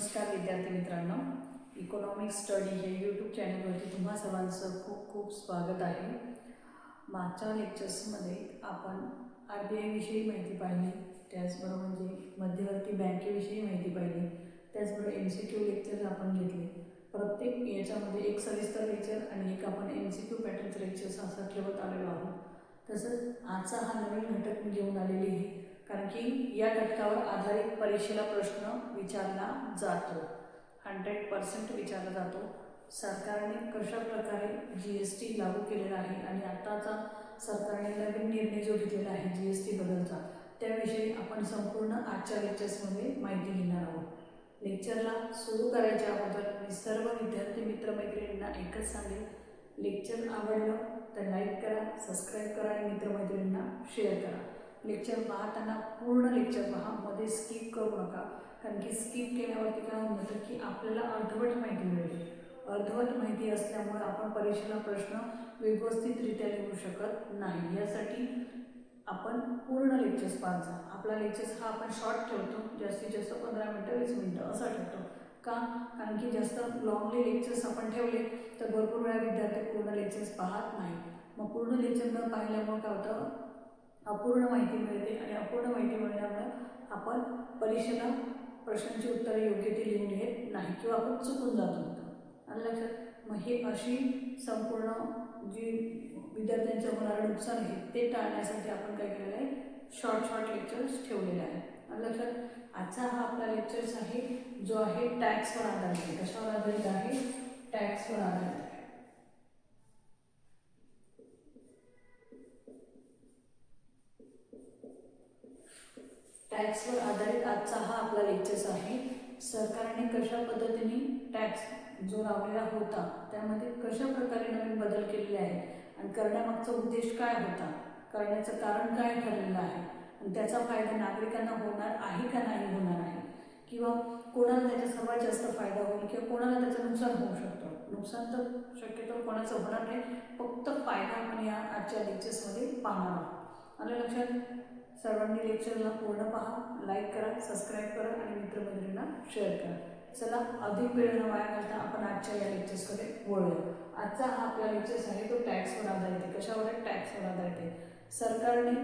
नमस्कार विद्यार्थी मित्रांनो. इकॉनॉमिक स्टडी हे यूट्यूब चॅनलवरती तुम्हा सर्वांचं खूप खूप स्वागत आहे. मागच्या लेक्चर्समध्ये आपण आर बी आयविषयी माहिती पाहिली. त्याचबरोबर म्हणजे मध्यवर्ती बँकेविषयी माहिती पाहिली. त्याचबरोबर एम सी क्यू लेक्चर्स आपण घेतले. प्रत्येक याच्यामध्ये एक सविस्तर लेक्चर आणि एक आपण एम सी क्यू पॅटर्नचं लेक्चर्स असं ठेवत आलेलो आहोत. तसंच आजचा हा नवीन घटक घेऊन आलेली आहे. कारण की या घटकावर आधारित परीक्षेला प्रश्न विचारला जातो. हंड्रेड पर्सेंट विचारला जातो. सरकारने कशा प्रकारे जी एस टी लागू केलेला आहे आणि आत्ताचा सरकारने नवीन निर्णय जो घेतलेला आहे जी एस टी बदलचा त्याविषयी आपण संपूर्ण आजच्या लेक्चर्समध्ये माहिती घेणार आहोत. लेक्चरला सुरू करायच्या अगोदर मी सर्व विद्यार्थी मित्रमैत्रिणींना एकच सांगेन. लेक्चर आवडलं तर लाईक करा सबस्क्राईब करा आणि मित्रमैत्रिणींना शेअर करा. लेक्चर पाहताना पूर्ण लेक्चर पहा. मध्ये स्किप करू नका. कारण की स्किप केल्यावरती काय होऊन जातं की आपल्याला अर्धवट माहिती मिळेल. अर्धवट माहिती असल्यामुळे आपण परीक्षेला प्रश्न व्यवस्थितरित्या लिहू शकत नाही. यासाठी आपण पूर्ण लेक्चर्स पाहायचा आपला लेक्चर्स हा आपण शॉर्ट ठेवतो. जास्तीत जास्त पंधरा मिनटं वीस मिनटं असा ठेवतो. का? कारण की जास्त लॉंगली लेक्चर्स आपण ठेवले तर भरपूर वेळा विद्यार्थी पूर्ण लेक्चर्स पाहत नाही मग पूर्ण लेक्चर न पाहिल्यामुळे काय होतं? अपूर्ण माहिती मिळते आणि अपूर्ण माहिती मिळण्यामुळे आपण परीक्षेला प्रश्नांची उत्तरे योग्य ते लिहून घेत नाही किंवा आपण चुकून जात होतो. आणि लक्षात मग हे अशी संपूर्ण जी विद्यार्थ्यांचं होणारं नुकसान आहे ते टाळण्यासाठी आपण काय केलेलं आहे? शॉर्ट शॉर्ट लेक्चर्स ठेवलेले आहे आणि लक्षात आजचा हा आपला लेक्चर्स आहे जो आहे टॅक्सवर आधारित कशावर आधारित आहे? टॅक्सवर आधारित आहे टॅक्सवर आधारित आजचा हा आपला लेक्चर्स आहे. सरकारने कशा पद्धतीने टॅक्स जो लावलेला होता त्यामध्ये कशा प्रकारे नवीन बदल केलेले आहेत आणि करण्यामागचा उद्देश काय होता करण्याचं कारण काय ठरलेलं आहे आणि त्याचा फायदा नागरिकांना होणार आहे का नाही होणार आहे? किंवा कोणाला त्याचा सर्वात जास्त फायदा होईल किंवा कोणाला त्याचं नुकसान होऊ शकतं? नुकसान तर शक्यतो कोणाचं होणार नाही फक्त फायदा आपण या आजच्या लेक्चर्समध्ये पाहणार आहोत. आलं लक्षात? सर्वांनी लेक्चरला पूर्ण पहा लाईक करा सबस्क्राईब करा आणि मित्रमंडळींना शेअर करा. चला अधिक वेळ न वाया घालता आपण आजच्या या लेक्चर्सकडे वळूया. आजचा हा आपला लेक्चर्स आहे तो टॅक्सवर आधारित आहे. कशावर आहे? टॅक्सवर आधारित आहे. सरकारने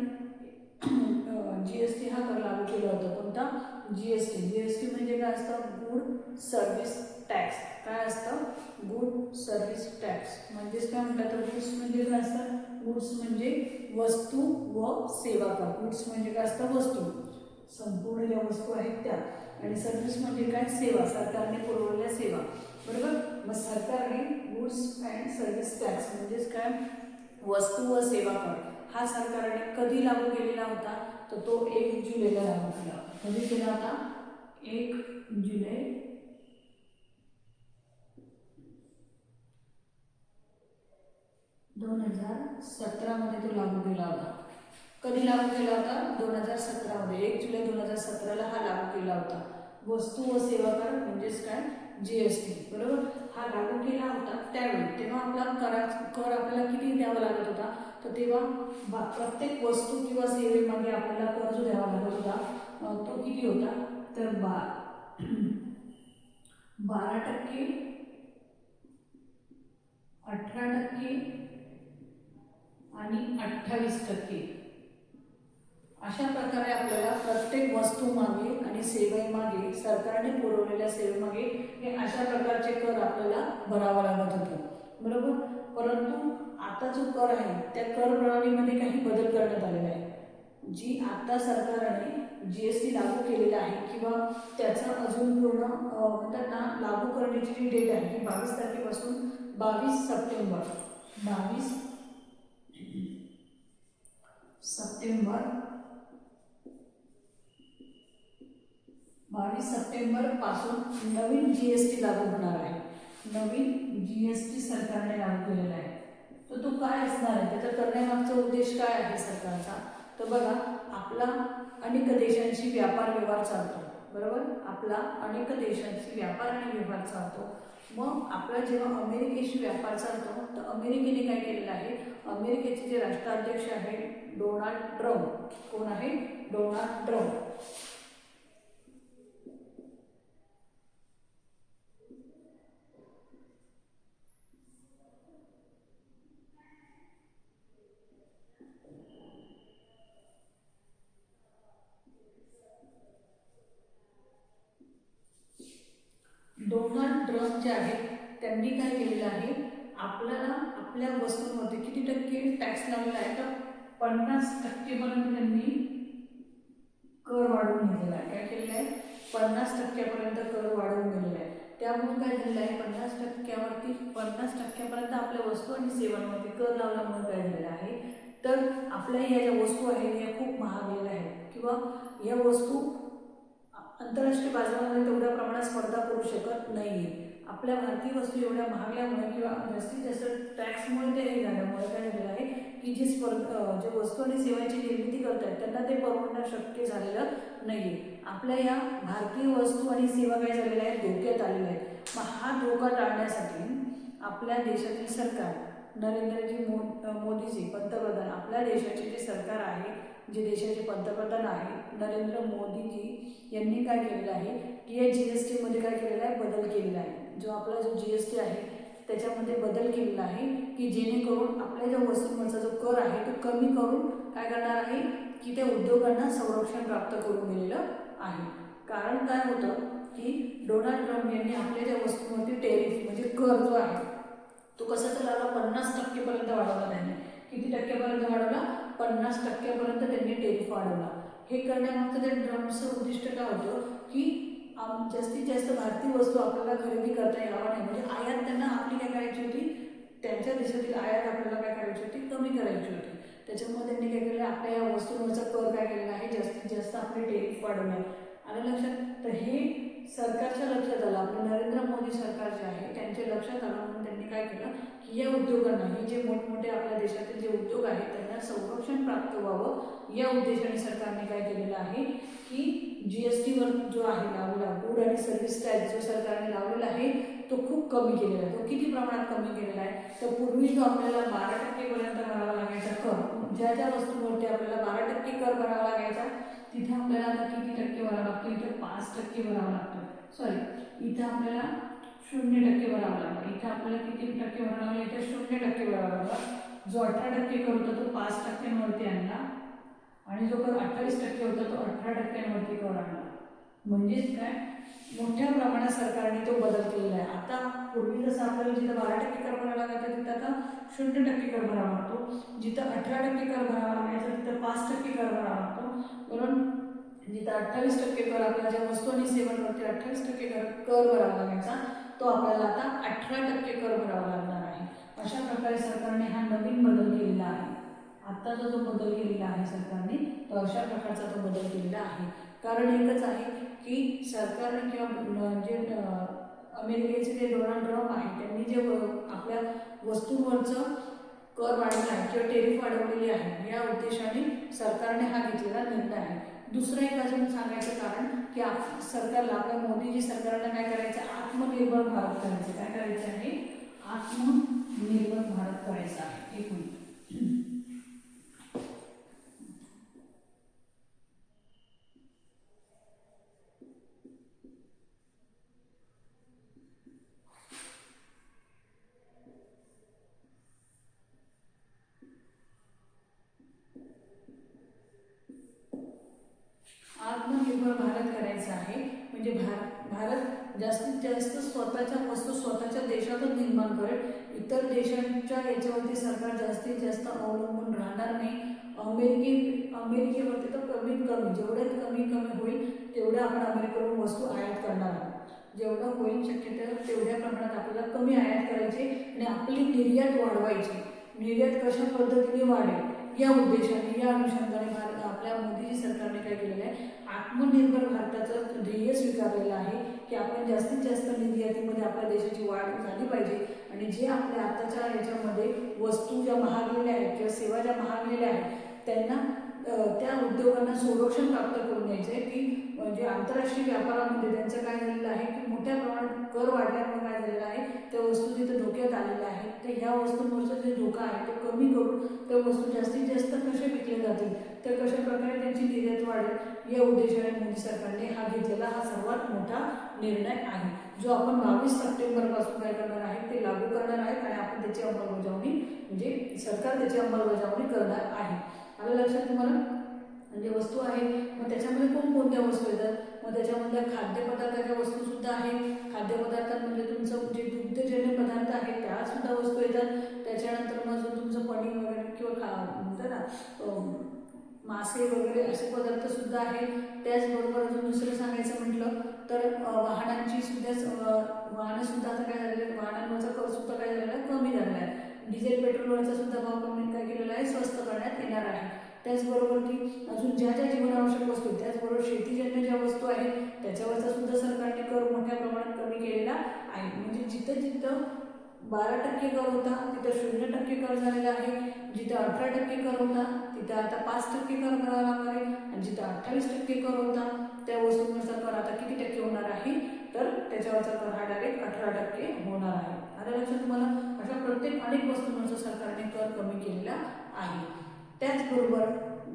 जी एस टी हा कर लागू केला होता. कोणता? G S T G S T म्हणजे काय असतं? गुड सर्व्हिस टॅक्स काय असतं? गुड सर्व्हिस टॅक्स म्हणजेच काय म्हणतात तर? गुड्स म्हणजे काय असतं? गुड्स म्हणजे वस्तू व सेवा कर. गुड्स म्हणजे काय असतं? वस्तू. संपूर्ण ज्या वस्तू आहेत त्या. आणि सर्व्हिस म्हणजे काय? सेवा. सरकारने पुरवलेल्या सेवा. बरोबर? मग सरकारने गुड्स अँड सर्व्हिस टॅक्स म्हणजेच काय? वस्तू व सेवा कर. हा सरकारने कधी लागू केलेला होता? तर तो एक जुलैला लागू केला. कधी केला होता एक जुलै दोन हजार सतरामध्ये तो लागू केला होता. कधी लागू केला होता? दोन हजार सतरामध्ये एक जुलै दोन हजार सतराला हा लागू केला होता. वस्तू व सेवा कर म्हणजेच काय? जी एस टी बरोबर? हा लागू केला होता त्यावेळी. तेव्हा आपला करा कर आपल्याला किती द्यावा लागत होता? तर तेव्हा बा प्रत्येक वस्तू किंवा सेवेमागे आपल्याला कर जो द्यावा लागत होता. तो किती होता? तर बा बारा टक्के अठरा टक्के आणि अठ्ठावीस टक्के. अशा प्रकारे आपल्याला प्रत्येक वस्तू मागे आणि सेवेमागे सरकारने पुरवलेल्या सेवेमागे हे अशा प्रकारचे कर आपल्याला भरावा लागत होतं. बरोबर? परंतु आता जो कर आहे त्या कर प्रणालीमध्ये काही बदल करण्यात आलेला आहे. जी आता सरकारने जी एस टी लागू केलेला आहे किंवा त्याचा अजून पूर्ण म्हणतात ना लागू करण्याची जी डेट आहे ही बावीस तारखेपासून बावीस सप्टेंबर बावीस सप्टेंबर. बावीस सप्टेंबरपासून नवीन जी एस टी लागू होणार आहे. नवीन जी एस टी सरकारने लागू केलेला आहे. तर तो काय असणार आहे? त्याचा करण्यामागचा उद्देश काय आहे सरकारचा? तर बघा आपला अनेक देशांशी व्यापार व्यवहार चालतो. बरोबर? आपला अनेक देशांशी व्यापार आणि व्यवहार चालतो. मग आपला जेव्हा अमेरिकेशी व्यापार चालतो तर अमेरिकेने काय केलेलं आहे? अमेरिकेचे जे राष्ट्राध्यक्ष आहे डोनाल्ड ट्रम्प. कोण आहे? डोनाल्ड ट्रम्प डोनाल्ड ट्रम्प जे आहेत त्यांनी काय केलेलं आहे आपल्याला आपल्या वस्तूंवरती किती टक्के टॅक्स लावलेला आहे तर पन्नास टक्केपर्यंत त्यांनी कर वाढवून घेतलेला आहे. काय केलेलं आहे? पन्नास टक्क्यापर्यंत कर वाढवून गेलेला आहे. त्यामुळे काय झालेलं आहे? पन्नास टक्क्यावरती पन्नास टक्क्यापर्यंत आपल्या वस्तू आणि सेवांवरती कर लावल्यामुळे काय झालेलं आहे? तर आपल्या ह्या ज्या वस्तू आहेत या खूप महागलेल्या आहेत. किंवा ह्या वस्तू आंतरराष्ट्रीय बाजारामध्ये तेवढ्या प्रमाणात स्पर्धा करू शकत नाही आहे आपल्या भारतीय वस्तू एवढ्या महागल्यामुळे किंवा जास्तीत जास्त टॅक्समुळे ते हे झाल्यामुळे काय झालेलं आहे की जी स्पर्ध जे वस्तू आणि सेवांची निर्मिती करत आहेत त्यांना ते परवडणं शक्य झालेलं नाही आहे आपल्या या भारतीय वस्तू आणि सेवा काय झालेल्या आहेत? धोक्यात आलेल्या आहेत. मग हा धोका टाळण्यासाठी आपल्या देशातील सरकार नरेंद्रजी मो मोदीजी पंतप्रधान आपल्या देशाचे जे सरकार आहे जे देशाचे पंतप्रधान आहे नरेंद्र मोदीजी यांनी काय केलेलं आहे? की या जी एस टीमध्ये काय केलेलं आहे? बदल केलेला आहे. जो आपला जो जी एस टी आहे त्याच्यामध्ये बदल केलेला आहे की जेणेकरून आपल्या ज्या वस्तूंवरचा जो कर आहे तो कमी करून काय करणार आहे की त्या उद्योगांना संरक्षण प्राप्त करून दिलेलं आहे. कारण काय होतं की डोनाल्ड ट्रम्प यांनी आपल्या ज्या वस्तूंवरती टेरिफ म्हणजे कर जो आहे तो कसा लावला? पन्नास टक्केपर्यंत वाढवला त्यांनी. किती टक्क्यापर्यंत वाढवला? पन्नास टक्क्यापर्यंत त्यांनी टेरिफ वाढवला. हे करण्यामागचं त्या ट्रम्पचं उद्दिष्ट काय होतं की जास्तीत जास्त भारतीय वस्तू आपल्याला खरेदी करता यावा नाही. म्हणजे आयात त्यांना आपली काय करायची होती? त्यांच्या देशातील आयात आपल्याला काय करायची होती? कमी करायची होती. त्याच्यामुळे त्यांनी काय केलं? आपल्या या वस्तूंवरचा कर काय केलेला आहे? जास्तीत जास्त आपले टेरिफ वाढवणे आलं लक्षात तर हे सरकारच्या लक्षात आलं. आपलं नरेंद्र मोदी सरकार जे आहे त्यांच्या लक्षात आलं म्हणून त्यांनी काय केलं? की या उद्योगांना हे जे मोठमोठे आपल्या देशातील जे उद्योग आहेत त्यांना संरक्षण प्राप्त व्हावं. या उद्देशाने सरकारने काय केलेलं आहे? की जी एस टीवर जो आहे लावलेला गुड आणि सर्व्हिस टॅक्स जो सरकारने लावलेला आहे तो खूप कमी केलेला आहे. तो किती प्रमाणात कमी केलेला आहे? तर पूर्वी जो आपल्याला बारा टक्केपर्यंत भरावा लागायचा कर ज्या ज्या वस्तूंवरती आपल्याला बारा टक्के कर भरावा लागायचा तिथे आपल्याला आता किती टक्के भरावा लागतो? इथे पाच टक्के भरावा लागतो. सॉरी इथं आपल्याला शून्य टक्के भरावा लागला इथे आपल्याला किती टक्के भरावा लागला? इथे शून्य टक्के भरावा लागला. जो अठरा टक्के कर होता तो पाच टक्क्यांवरती आणला. आणि जो कर अठ्ठावीस टक्के होता तो अठरा टक्क्यांवरती कर आणला. म्हणजेच काय? मोठ्या प्रमाणात सरकारने तो बदल केलेला आहे. आता पूर्वी जसं आपल्याला जिथं बारा टक्के कर भरावा लागायचा तिथं आता शून्य टक्के कर भरावा लागतो. जिथं अठरा टक्के कर भरावा लागायचा तिथं पाच टक्के कर भरावा लागतो. म्हणून जिथं अठ्ठावीस टक्के कर आपल्या ज्या वस्तू आणि सेवांवरती अठ्ठावीस टक्के कर कर भरावा लागायचा तो आपल्याला आता अठरा टक्के कर भरावा लागणार आहे. अशा प्रकारे सरकारने हा नवीन बदल केलेला आहे. आत्ताचा जो बदल केलेला आहे सरकारने तो अशा प्रकारचा तो बदल केलेला आहे. कारण एकच आहे की सरकारने किंवा जे अमेरिकेचे जे डोनाल्ड ट्रम्प आहे त्यांनी जे आपल्या वस्तूंवरचं कर वाढवला आहे किंवा टेरिफ वाढवलेली आहे या उद्देशाने सरकारने हा घेतलेला निर्णय आहे. दुसरं एक अजून सांगायचं कारण की आप सरकारला आपल्या मोदीजी सरकारला काय करायचं आत्मनिर्भर भारत करायचं. काय करायचं आहे? आत्मनिर्भर भारत करायचं आहे. एक मिनिट आत्मनिर्भर भारत करायचं आहे. म्हणजे भारत भारत जास्तीत जास्त स्वतःच्या वस्तू स्वतःच्या देशातच निर्माण करेल. इतर देशांच्या याच्यावरती सरकार जास्तीत जास्त अवलंबून राहणार नाही. अमेरिके अमेरिकेवरती तर कमीत कमी जेवढ्यात कमी कमी होईल तेवढ्या आपण अमेरिकेकडून वस्तू आयात करणार आहोत. जेवढं होईल शक्यतो तेवढ्या प्रमाणात आपल्याला कमी आयात करायची आणि आपली निर्यात वाढवायची. निर्यात कशा पद्धतीने वाढेल? या उद्देशाने या अनुषंगाने भारत आपल्या मोदीजी सरकारने काय केलेलं आहे? आत्मनिर्भर भारताचं ध्येय स्वीकारलेलं आहे की आपण जास्तीत जास्त निर्यातीमध्ये आपल्या देशाची वाढ झाली पाहिजे. आणि जे आपल्या आताच्या याच्यामध्ये वस्तू ज्या महागलेल्या आहेत किंवा सेवा ज्या महागलेल्या आहेत त्यांना त्या उद्योगांना संरक्षण प्राप्त करून द्यायचं आहे की म्हणजे आंतरराष्ट्रीय व्यापारामध्ये त्यांचं काय झालेलं आहे की मोठ्या प्रमाणात कर वाढल्यामुळे काय झालेलं आहे त्या वस्तू तिथं धोक्यात आलेल्या आहेत. तर ह्या वस्तूंवरचा जे धोका आहे तो कमी करून त्या वस्तू जास्तीत जास्त कसे विकल्या जातील तर कशा प्रकारे त्यांची निर्यात वाढेल या उद्देशाने मोदी सरकारने हा घेतलेला हा सर्वात मोठा निर्णय आहे. जो आपण बावीस सप्टेंबरपासून काय करणार आहे ते लागू करणार आहेत आणि आपण त्याची अंमलबजावणी म्हणजे सरकार त्याची अंमलबजावणी करणार आहे. आलं लक्षात तुम्हाला? म्हणजे वस्तू आहे मग त्याच्यामध्ये कोणकोणत्या वस्तू येतात? मग त्याच्यामधल्या खाद्यपदार्थाच्या वस्तूसुद्धा आहेत. म्हणजे तुमचं जे दुग्धजन्य पदार्थ आहेत त्यासुद्धा वस्तू येतात. त्याच्यानंतर मग जो तुमचं पनीर वगैरे किंवा खा म्हणतात ना मासे वगैरे असे पदार्थसुद्धा आहे आहेत. त्याचबरोबर अजून दुसरं सांगायचं म्हटलं तर वाहनांची सुद्धा वाहनंसुद्धा आता काय झालेलं आहे? वाहनांवरचा करसुद्धा काय झालेला आहे? कमी झालेला आहे. डिझेल पेट्रोलवरचा सुद्धा भाव कमी काय केलेला आहे? स्वस्त करण्यात येणार आहे. त्याचबरोबर की अजून ज्या ज्या जीवनावश्यक वस्तू आहेत, त्याचबरोबर शेतीजन्य ज्या वस्तू आहेत त्याच्यावरचा सुद्धा सरकारने कर मोठ्या प्रमाणात कमी केलेला आहे. म्हणजे जिथं जिथं बारा टक्के कर होता तिथं शून्य टक्के कर झालेला आहे. जिथं अठरा टक्के कर होता तिथं आता पाच टक्के कर भरावा लागणार आहे. आणि जिथं अठ्ठावीस टक्के कर होता त्या वस्तूंवरचा कर आता किती टक्के होणार आहे? तर त्याच्यावरचा कर हा डायरेक्ट अठरा टक्के होणार आहे. आता लक्षात तुम्हाला अशा प्रत्येक अनेक वस्तूंवरचा सरकारने कर कमी केलेला आहे. त्याचबरोबर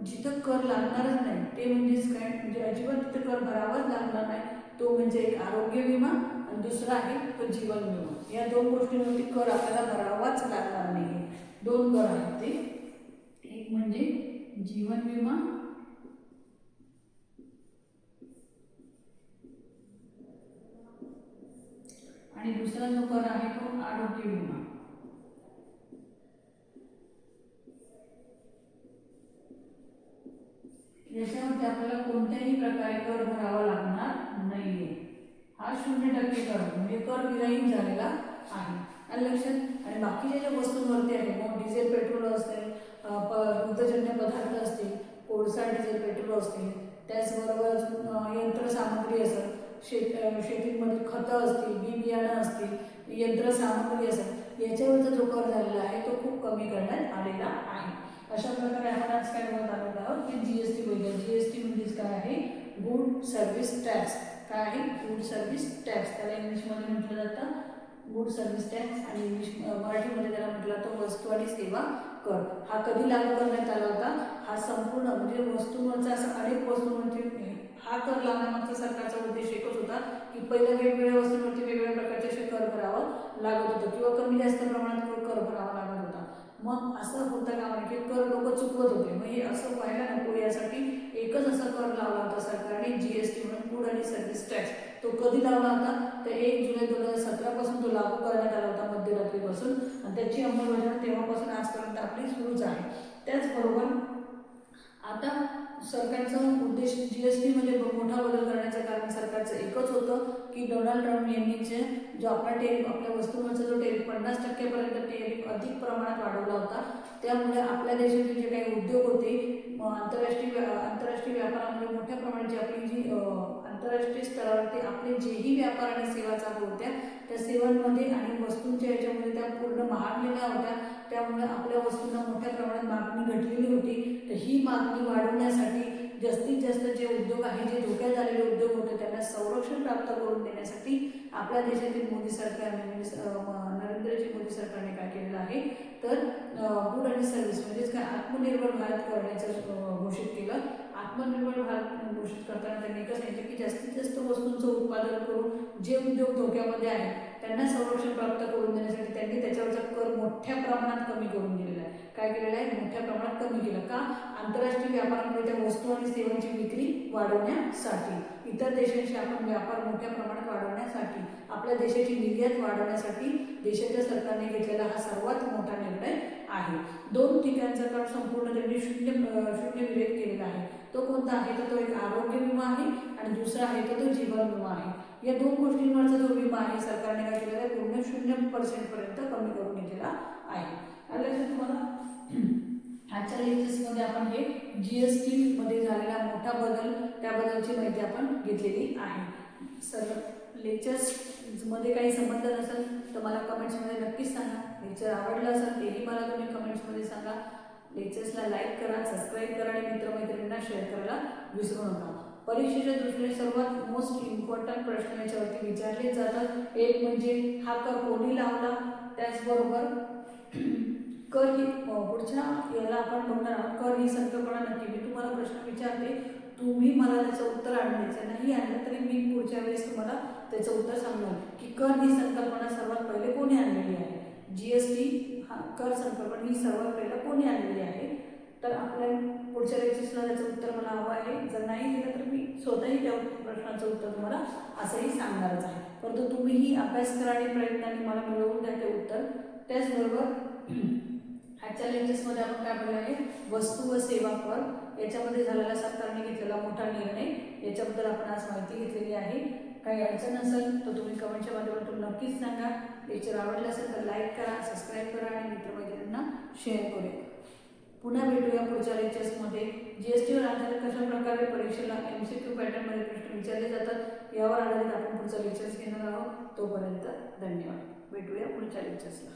जिथं कर लागणारच नाही ते म्हणजेच काय? म्हणजे अजिबात तिथं कर भरावाच लागणार नाही. तो म्हणजे एक आरोग्य विमा आणि दुसरा आहे तो जीवन विमा. या दोन गोष्टींवरती कर आपल्याला भरावाच लागणार नाही दोन कर आहेत ते. एक म्हणजे जीवन विमा. आणि दुसरा जो कर आहे तो आरोग्य विमा याच्यामध्ये आपल्याला कोणत्याही प्रकारे कर भरावा लागणार नाहीये. हा शून्य टक्के कर म्हणजे कर विरहीन झालेला आहे. आणि लक्षात आणि बाकीच्या ज्या वस्तूंवरती आहे मग डिझेल पेट्रोल असेल प- दुग्धजन्य पदार्थ असतील कोळसा डिझेल पेट्रोल असतील त्याचबरोबर अजून यंत्रसामग्री असेल शेत शेतीमध्ये खतं असतील बी बियाणं असतील यंत्रसामग्री असेल याच्यावरचा जो कर झालेला आहे तो खूप कमी करण्यात आलेला आहे. अशा प्रकारे आपण आज काय बघत आलेलो आहोत की जी एस टी बघूया जी एस टी म्हणजेच काय आहे? गुड सर्व्हिस टॅक्स काय आहे? गुड सर्व्हिस टॅक्स त्याला इंग्लिशमध्ये म्हटलं जातं गुड सर्व्हिस टॅक्स आणि इंग्लिश मराठीमध्ये त्याला म्हटलं जातं वस्तू आणि सेवा कर. हा कधी लागू करण्यात आला होता? हा संपूर्ण म्हणजे वस्तूंवरचा असं अनेक वस्तूंवरती म्हणजे, हा कर लावण्यामागचा सरकारचा उद्देश एकच होता की पहिल्या वेगवेगळ्या वस्तूंवरती वेगवेगळ्या प्रकारचे असे कर भरावं लागत होतं किंवा कमी जास्त प्रमाणात कर भरावा लागत होता. मग असं होतं का म्हणजे की कर लोक चुकवत होते. मग हे असं व्हायला नको यासाठी एकच असा कर लावला होता सरकारने जी एस टी म्हणून फूड आणि सर्व्हिस टॅक्स तो कधी लावला होता? तर एक जुलै दोन हजार सतरापासून तो लागू करण्यात आला होता मध्यरात्रीपासून. आणि त्याची अंमलबजावणी तेव्हापासून आजपर्यंत आपली सुरूच आहे. त्याचबरोबर आता सरकारचा उद्देश जी एस टीमध्ये मोठा बदल करण्याचं कारण सरकारचं एकच होतं की डोनाल्ड ट्रम्प यांनी जे जो आपला टेरिफ आपल्या वस्तूंवरचा जो टेरिफ पन्नास टक्क्यापर्यंत टेरिफ अधिक प्रमाणात वाढवला होता. त्यामुळे आपल्या देशातील जे काही उद्योग होते आंतरराष्ट्रीय व्या- आंतरराष्ट्रीय व्यापारामध्ये मोठ्या प्रमाणात जी आपली जी आंतरराष्ट्रीय स्तरावरती आपले जेही व्यापार आणि सेवा चालू होत्या त्या सेवांमध्ये आणि वस्तूंच्या याच्यामध्ये त्या पूर्ण महागलेल्या होत्या. त्यामुळे आपल्या वस्तूंना मोठ्या प्रमाणात मागणी घटलेली होती. तर ही मागणी वाढवण्यासाठी जास्तीत जास्त जे उद्योग आहे जे धोक्यात आलेले उद्योग होते त्यांना संरक्षण प्राप्त करून देण्यासाठी आपल्या देशातील मोदी सरकारने नरेंद्रजी मोदी सरकारने काय केलेलं आहे तर गुड आणि सर्व्हिस म्हणजेच काय? आत्मनिर्भर भारत करण्याचं घोषित केलं. आत्मनिर्भर भारत घोषित करताना त्यांनी एकच सांगितलं की जास्तीत जास्त वस्तूंचं उत्पादन करून जे उद्योग धोक्यामध्ये आहेत त्यांना संरक्षण प्राप्त करून देण्यासाठी त्यांनी त्याच्यावरचा कर मोठ्या प्रमाणात कमी करून दिलेला आहे. काय केलेलं आहे? मोठ्या प्रमाणात कमी केलं. का? आंतरराष्ट्रीय व्यापारामध्ये त्या वस्तू आणि सेवांची विक्री वाढवण्यासाठी. इतर देशांशी आपण व्यापार मोठ्या प्रमाणात वाढवण्यासाठी आपल्या देशाची निर्यात वाढवण्यासाठी देशाच्या सरकारने घेतलेला हा सर्वात मोठा निर्णय आहे. दोन ठिकाणचा कर संपूर्ण त्यांनी शून्य शून्य विरोध केलेला आहे. तो कोणता आहे? तर तो एक आरोग्य विमा आहे आणि दुसरा आहे तर तो जीवन विमा आहे. या दोन गोष्टींवरचा जो विमा आहे सरकारने काय केलेला आहे पूर्ण शून्य पर्सेंटपर्यंत कमी करून घेतलेला आहे. आलं लक्षात तुम्हाला आजच्या लेक्चर्समध्ये आपण हे जी एस टीमध्ये झालेला मोठा बदल त्याबद्दलची माहिती आपण घेतलेली आहे. सर लेक्चर्समध्ये काही संबंध नसेल तर मला कमेंट्समध्ये नक्कीच सांगा. लेक्चर आवडलं असेल तेही मला तुम्ही कमेंट्समध्ये सांगा. लेक्चर्सला लाईक करा सबस्क्राईब करा आणि मित्रमैत्रिणींना शेअर करायला विसरू नका. परीक्षेच्या दृष्टीने सर्वात मोस्ट इम्पॉर्टंट प्रश्न याच्यावरती विचारले जातात. एक म्हणजे हा कर कोणी लावला? त्याचबरोबर कर ही पुढच्या याला आपण बघणार आहोत कर ही संकल्पना नक्की. मी तुम्हाला प्रश्न विचारते. तुम्ही मला त्याचं उत्तर आणण्याचं नाही आणलं तरी मी पुढच्या वेळेस तुम्हाला त्याचं उत्तर सांगणार. की कर ही संकल्पना सर्वात पहिले कोणी आणलेली आहे? जी एस टी हा कर संकल्पना ही सर्वात पहिला कोणी आणलेली आहे? तर आपल्या पुढच्या लेक्चर्सला त्याचं उत्तर मला हवं आहे. जर नाही दिलं तर मी स्वतःही त्या प्रश्नाचं उत्तर तुम्हाला असंही सांगणारच आहे. परंतु तुम्हीही अभ्यास करा आणि प्रयत्नाने मला मिळवून द्या ते उत्तर. त्याचबरोबर आजच्या लेक्चर्समध्ये आपण काय बोललो आहे? वस्तू व सेवा कर. याच्यामध्ये झालेला सरकारने घेतलेला मोठा निर्णय. याच्याबद्दल आपण आज माहिती घेतलेली आहे. काही अडचण असेल तर तुम्ही कमेंटच्या माध्यमातून नक्कीच सांगा. लेक्चर आवडलं असेल तर लाईक करा सबस्क्राईब करा आणि मित्रमैत्रिणींना शेअर करूया. पुन्हा भेटूया पुढच्या लेक्चर्समध्ये जी एस टीवर आधारित कशा प्रकारे परीक्षेला एम सी क्यू पॅटर्नमध्ये प्रश्न विचारले जातात यावर आधारित आपण पुढचा लेक्चर्स घेणार आहोत. तोपर्यंत धन्यवाद. भेटूया पुढच्या लेक्चर्सला